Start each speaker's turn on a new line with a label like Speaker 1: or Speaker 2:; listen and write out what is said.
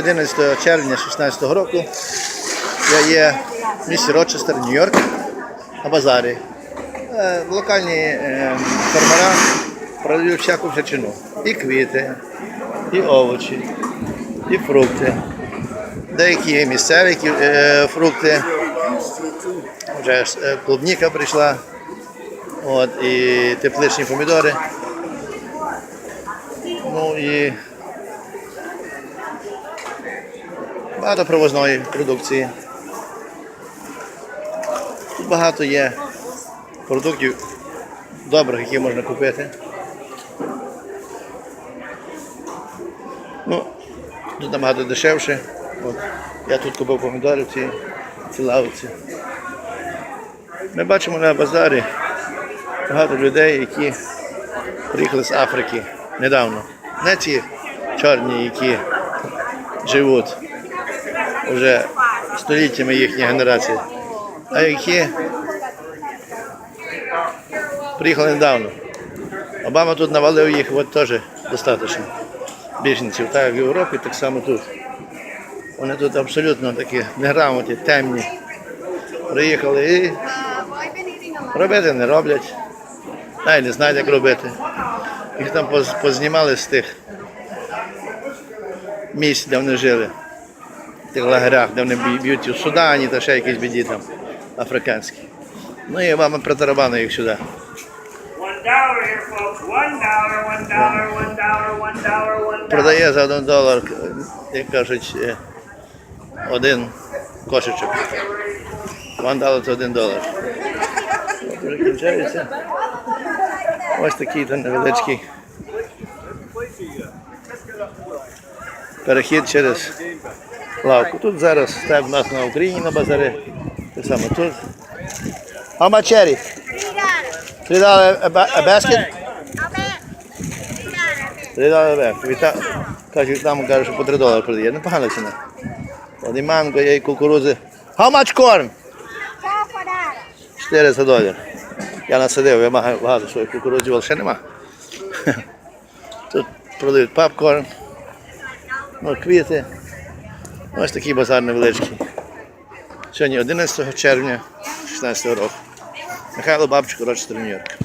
Speaker 1: 11 червня 2016 року я є в місті Рочестер, Нью-Йорк, на базарі. Е, Локальні е, фермера продають всяку всячину. І квіти, і овочі, і фрукти. Деякі місцеві е, фрукти. Вже клубніка прийшла. От, і тепличні помідори. Ну і багато привозної продукції. Тут багато є продуктів добрих, які можна купити. Ну, тут набагато дешевше. От, я тут купив помідори в цій, цій лавці. Ми бачимо на базарі багато людей, які приїхали з Африки недавно. Не ті чорні, які живуть вже століттями їхня генерація, а які приїхали недавно. Обама тут навалив їх от теж достатньо біженців, так як в Європі, так само тут. Вони тут абсолютно такі неграмотні, темні. Приїхали і робити не роблять. Навіть не знають, як робити. Їх там познімали з тих місць, де вони жили, тих лагерях, де вони б'ють- у Судані та ще якісь біді там африканські. Ну і мама притарабани їх сюди. Продає за один долар, як кажуть, е, один кошечок. Dollar це один долар. Вже. Ось такий там невеличкий перехід через лавку. Тут зараз так в нас на Україні на базарі. Те саме тут. Dollar a, ba- a basket? Три вверх. Віта... Кажуть, там кажуть, що по 3 долари продає. Непогана ціна. І манго, і кукурузи. How much corn? 400 доларів. Я насадив, я маю багато своїх кукурудзів, але ще нема. Тут продають попкорн, ну, квіти. Ось такий базар невеличкий. Сьогодні 11 червня 2016 року. Михайло Бабчик, Нью-Йорк.